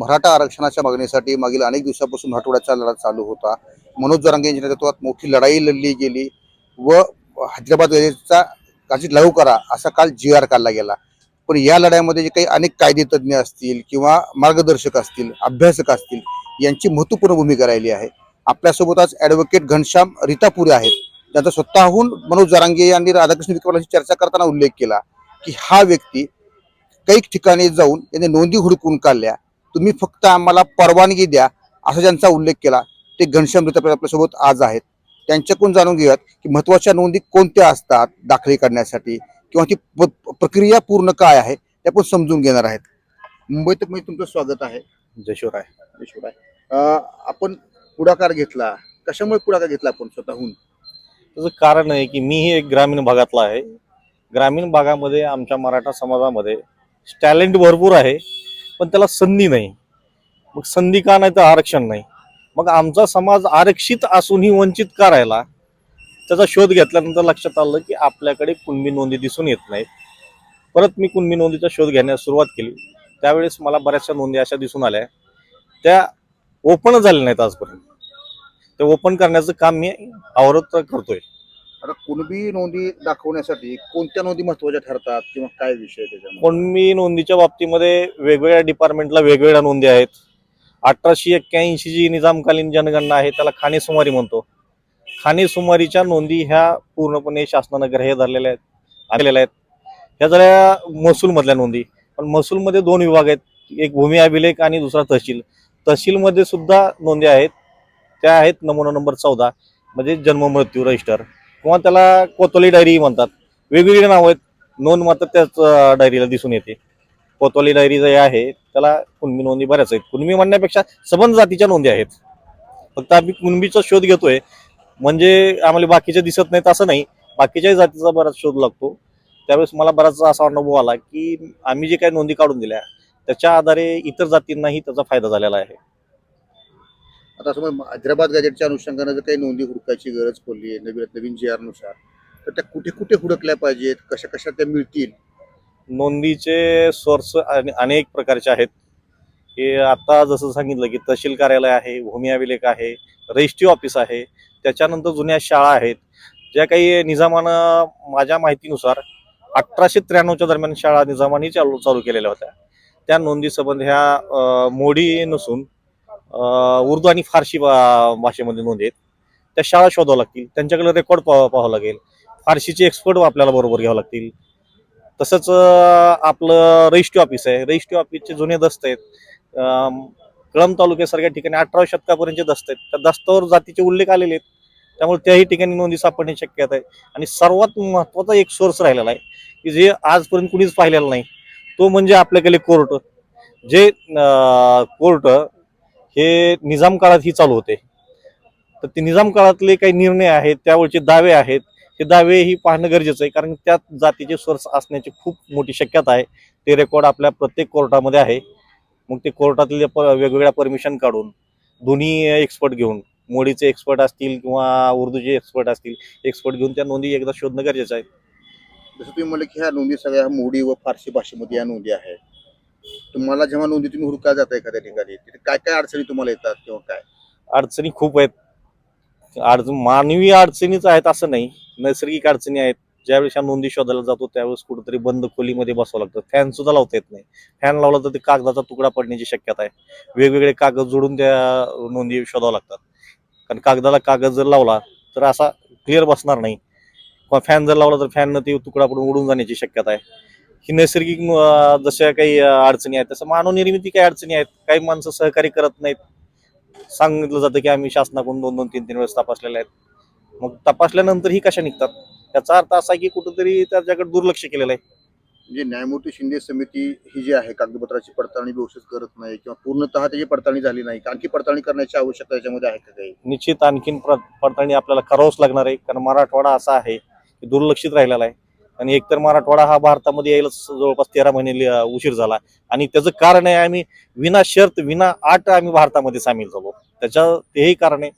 मराठा आरक्षणाच्या मागणीसाठी मागील अनेक दिवसापासून मराठवाड्याचा लढा चालू होता. मनोज जरांगे यांच्या नेतृत्वात मोठी लढाई लढली गेली व हैदराबाद गॅजेटचा काळजी लागू करा असा काल जी आर काढला गेला. पण या लढ्यामध्ये जे काही अनेक कायदेतज्ञ असतील किंवा मार्गदर्शक असतील अभ्यासक असतील यांची महत्त्वपूर्ण भूमिका राहिली आहे. आपल्यासोबत आज ॲडव्होकेट घनश्याम रितापुरे आहेत. त्यांचा स्वतःहून मनोज जरांगे यांनी राधाकृष्ण विखेपाटलांशी चर्चा करताना उल्लेख केला की हा व्यक्ती काही ठिकाणी जाऊन यांनी नोंदी हुडकून काढल्या. तुम्ही फक्त आम्हाला परवानगी द्या असा ज्यांचा उल्लेख केला ते घनश्याम रितापुरे आपल्यासोबत आज आहेत. त्यांच्याकडून जाणून घेऊयात की महत्त्वाच्या नोंदी कोणत्या असतात दाखले करण्यासाठी किंवा ती प्रक्रिया पूर्ण काय आहे ते आपण समजून घेणार आहेत. मुंबईत मी तुमचं स्वागत आहे. जशोर आहे. ईश्वर आहे. अं, आपण पुढाकार घेतला. कशामुळे पुढाकार घेतला आपण स्वतःहून? त्याचं कारण आहे की मीही एक ग्रामीण भागातला आहे. ग्रामीण भागामध्ये आमच्या मराठा समाजामध्ये टॅलेंट भरपूर आहे. पण त्याला संधी नाही. मग संधी का नाही तर आरक्षण नाही. मग आमचा समाज आरक्षित असूनही वंचित का राहिला त्याचा शोध घेतल्यानंतर लक्षात आलं की आपल्याकडे कुणबी नोंदी दिसून येत नाहीत. परत मी कुणबी नोंदीचा शोध घेण्यास सुरुवात केली. त्यावेळेस मला बऱ्याचशा नोंदी अशा दिसून आल्या. त्या ओपन झाल्या नाहीत आजपर्यंत. ते ओपन करण्याचं काम मी आवरत करतोय. आता कुणबी नोंदी दाखवण्यासाठी कोणत्या नोंदी महत्त्वाच्या ठरतात किंवा काय विषय त्याच्यामध्ये? कुणबी नोंदीच्या बाबतीमध्ये वेगवेगळ्या डिपार्टमेंटला वेगवेगळ्या नोंदी आहेत. अठराशे एक्क्याऐंशी जी निजामकालीन जनगणना आहे त्याला खाणेसुमारी म्हणतो. खाणेसुमारीच्या नोंदी ह्या पूर्णपणे शासनानं ग्राह्य धरलेल्या आहेत आलेल्या आहेत. ह्या झाल्या महसूलमधल्या नोंदी. पण महसूलमध्ये दोन विभाग आहेत. एक भूमी अभिलेख आणि दुसरा तहसील. तहसीलमध्ये सुद्धा नोंदी आहेत. त्या आहेत नमुना नंबर चौदा म्हणजे जन्म मृत्यू रजिस्टर. किंवा त्याला कोतवाली डायरी म्हणतात. वेगवेगळी नावं आहेत. नोंद मात्र त्याच डायरीला दिसून येते. कोतवाली डायरी जे आहे त्याला कुणबी नोंदी बऱ्याच आहेत. कुणबी म्हणण्यापेक्षा सबंध जातीच्या नोंदी आहेत. फक्त आम्ही कुणबीचा शोध घेतोय. म्हणजे आम्हाला बाकीचे दिसत नाहीत असं नाही. बाकीच्याही जातीचा बराच शोध लागतो. त्यावेळेस मला बराच असा अनुभव आला की आम्ही जे काही नोंदी काढून दिल्या त्याच्या आधारे इतर जातींनाही त्याचा फायदा झालेला आहे. आता समज हैदराबाद गॅजेटच्या अनुषंगाने जर काही नोंदी हुडकायची गरज पडली नवीन नवीन जी आरनुसार तर त्या कुठे कुठे हुडकल्या पाहिजेत? कशा कशा त्या मिळतील? नोंदीचे सोर्स अनेक प्रकारचे आहेत. की आता जसं सांगितलं की तहसील कार्यालय आहे भूमी अभिलेख आहे रजिस्ट्री ऑफिस आहे त्याच्यानंतर जुन्या शाळा आहेत. ज्या काही निजामानं माझ्या माहितीनुसार अठराशे त्र्याण्णवच्या दरम्यान शाळा निजामाने चालू चालू केलेल्या होत्या. त्या नोंदी संबंध ह्या मोडी नसून उर्दू आणि फारशी भाषेमध्ये नोंदी आहेत. त्या शाळा शोधावं लागतील. त्यांच्याकडे रेकॉर्ड पाहावं पाहावं लागेल. फारशीचे एक्सपर्ट आपल्याला बरोबर घ्यावं लागतील. तसंच आपलं रजिस्ट्री ऑफिस आहे. रजिस्ट्री ऑफिसचे जुने दस्त आहेत. कळम तालुक्यासारख्या ठिकाणी अठराव्या शतकापर्यंतचे दस्त आहेत. त्या दस्तावर जातीचे उल्लेख आलेले आहेत. त्यामुळे त्याही ठिकाणी नोंदी सापडण्याची शक्यता आहे. आणि सर्वात महत्त्वाचा एक सोर्स राहिलेला आहे की जे आजपर्यंत कुणीच पाहिलेलं नाही तो म्हणजे आपल्याकडे कोर्ट. जे कोर्ट हे निजाम काळात ही चालू होते. तर ते निजाम काळातले काही निर्णय आहेत त्यावरचे दावे आहेत. हे दावे ही पाहणं गरजेचं आहे कारण त्या जातीचे सोर्स असण्याची खूप मोठी शक्यता आहे. ते रेकॉर्ड आपल्या प्रत्येक कोर्टामध्ये आहे. मग ते कोर्टातले प वेगवेगळ्या परमिशन काढून दोन्ही एक्सपर्ट घेऊन मोडीचे एक्सपर्ट असतील किंवा उर्दूचे एक्सपर्ट असतील एक्सपर्ट घेऊन त्या नोंदी एकदा शोधणं गरजेचं आहे. जसं तुम्ही म्हणलं की ह्या नोंदी सगळ्या मोडी व फारसी भाषेमध्ये या नोंदी आहेत. तुम्हाला जेव्हा नोंदीतून हुडका जाता एखाद्या ठिकाणी तिथे काय काय अडचणी तुम्हाला येतात किंवा काय? अडचणी खूप आहेत. अडचण मानवी अडचणीच आहेत असं नाही. नैसर्गिक अडचणी आहेत. ज्यावेळेस ह्या नोंदी शोधायला जातो त्यावेळेस कुठेतरी बंद खोलीमध्ये बसावं लागतं. फॅन सुद्धा लावता येत नाही. फॅन लावला तर ते कागदाचा तुकडा पडण्याची शक्यता आहे. वेगवेगळे कागद जोडून त्या नोंदी शोधावं लागतात. कारण कागदाला कागद जर लावला तर असा क्लिअर बसणार नाही. किंवा फॅन जर लावला तर फॅननं ते तुकडा पडून उडून जाण्याची शक्यता आहे. ही नैसर्गिक जशा काही अडचणी आहेत तसं मानवनिर्मिती काही अडचणी आहेत काही माणसं सहकार्य करत नाहीत. सांगितलं जातं की आम्ही शासनाकडून दोन दोन तीन तीन वेळेस तपासलेल्या आहेत. मग तपासल्यानंतर ही कशा निघतात? याचा अर्थ असा आहे की कुठंतरी त्याच्याकडे दुर्लक्ष केलेलं आहे. म्हणजे न्यायमूर्ती शिंदे समिती ही जी आहे कागदपत्राची पडताळणी व्यवस्थित करत नाही किंवा पूर्णतः त्याची पडताळणी झाली नाही. आणखी पडताळणी करण्याची आवश्यकता याच्यामध्ये आहे का काही? निश्चित आणखीन पडताळणी आपल्याला करावंच लागणार आहे. कारण मराठवाडा असा आहे की दुर्लक्षित राहिलेला आहे. आणि एकतर मराठवाडा हा भारतामध्ये यायला जवळपास तेरा महिने उशीर झाला. आणि त्याचं कारण आहे आम्ही विना शर्त विना आट आम्ही भारतामध्ये सामील झालो. त्याच्या तेही कारण आहे.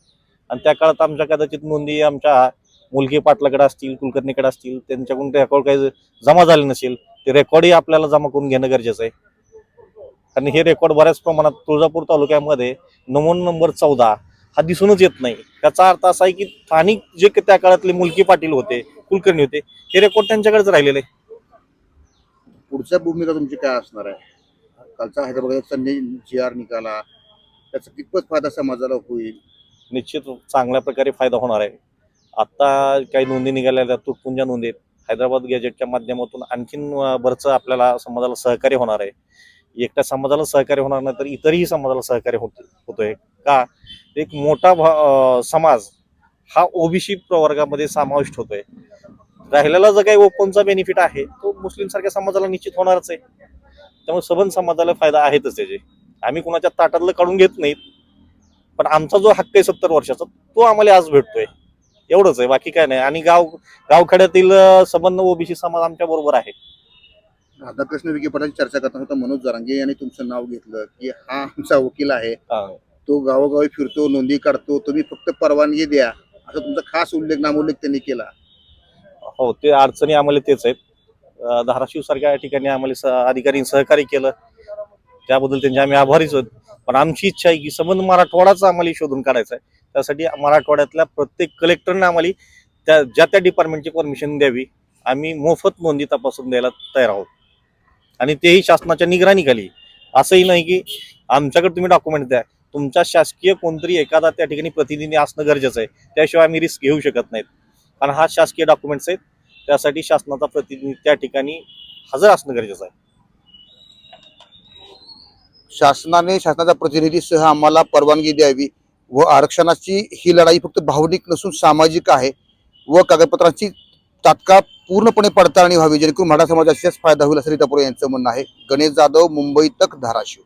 आणि त्या काळात आमच्या कदाचित नोंदी आमच्या मुलगी पाटलाकडे असतील कुलकर्णीकडे असतील त्यांच्याकडून रेकॉर्ड काही जमा झाले नसेल ते रेकॉर्डही आपल्याला जमा करून घेणं गरजेचं आहे. कारण हे रेकॉर्ड बऱ्याच प्रमाणात तुळजापूर तालुक्यामध्ये नमून नंबर चौदा हा दिसूनच येत नाही. त्याचा अर्थ असा आहे की स्थानिक जे त्या काळातले मुलकी पाटील होते कुलकर्णी होते हे रेकॉर्ड त्यांच्याकडेच राहिलेले पुढच्या भूमिका तुमची काय असणार आहे? कालचा हैदराबादचा जी आर निकाला त्याचा कितपत फायदा समाजाला होईल? निश्चित चांगल्या प्रकारे फायदा होणार आहे. आता काही नोंदी निघालेल्या आहेत तुटपुंजा नोंदी आहेत. हैदराबाद गॅजेटच्या माध्यमातून आणखीन अं, बरंच आपल्याला समाजाला सहकार्य होणार आहे. एकट्या समाजाला सहकार्य होणार नाही तर इतरही समाजाला सहकार्य होत होतोय. का? एक मोठा भा- समाज हा ओबीसी प्रवर्गामध्ये समाविष्ट होतोय. राहिलेला जो काही ओपनचा बेनिफिट आहे तो मुस्लिम सारख्या समाजाला निश्चित होणारच आहे. त्यामुळे सबन समाजाला फायदा आहेतच त्याचे. आम्ही कुणाच्या ताटातलं काढून घेत नाहीत पण आमचा जो हक्क आहे सत्तर वर्षाचा तो आम्हाला आज भेटतोय. एवढंच आहे बाकी काय नाही. आणि गाव गावखेड्यातील संबंध ओबीसी समाज आमच्या बरोबर आहे. राधाकृष्ण विखे पाटाची चर्चा करताना होता मनोज जरांगे यांनी तुमचं नाव घेतलं की हा आमचा वकील आहे. तो गावोगावी फिरतो नोंदी काढतो तुम्ही फक्त परवानगी द्या. असा तुमचा खास उल्लेख नामोल्लेख त्यांनी केला. हो ते अडचणी आम्हाला तेच आहेत. धाराशिव सारख्या ठिकाणी आम्हाला अधिकाऱ्यांनी सहकार्य केलं. त्याबद्दल त्यांचे आम्ही आभारीच आहोत. पण आमची इच्छा आहे की संबंध मराठवाडाच आम्हाला शोधून काढायचा आहे. त्यासाठी मराठवाड्यातल्या प्रत्येक कलेक्टरने आम्हाला त्या ज्या त्या डिपार्टमेंटची परमिशन द्यावी. आम्ही मोफत नोंदी तपासून द्यायला तयार आहोत. आणि तेही शासनाच्या निगराणीखाली. असंही नाही की आमच्याकडे तुम्ही डॉक्युमेंट द्या. तुमच्या शासकीय कोणतरी एखादा त्या ठिकाणी प्रतिनिधी असणं गरजेचं आहे. त्याशिवाय आम्ही रिस्क घेऊ शकत नाहीत. कारण हा शासकीय डॉक्युमेंट्स आहेत. त्यासाठी शासनाचा प्रतिनिधी त्या ठिकाणी हजर असणं गरजेचं आहे. शासनाने शासनाच्या प्रतिनिधीसह आम्हाला परवानगी द्यावी व आरक्षणाची ही लढाई फक्त भावनिक नसून सामाजिक आहे व कागदपत्रांची तात्काळ पूर्णपणे पडताळणी व्हावी जेणेकरून मराठा समाजाचाच फायदा होईल असं रीतापुरे यांचं म्हणणं आहे. गणेश जाधव मुंबई तक धाराशिव.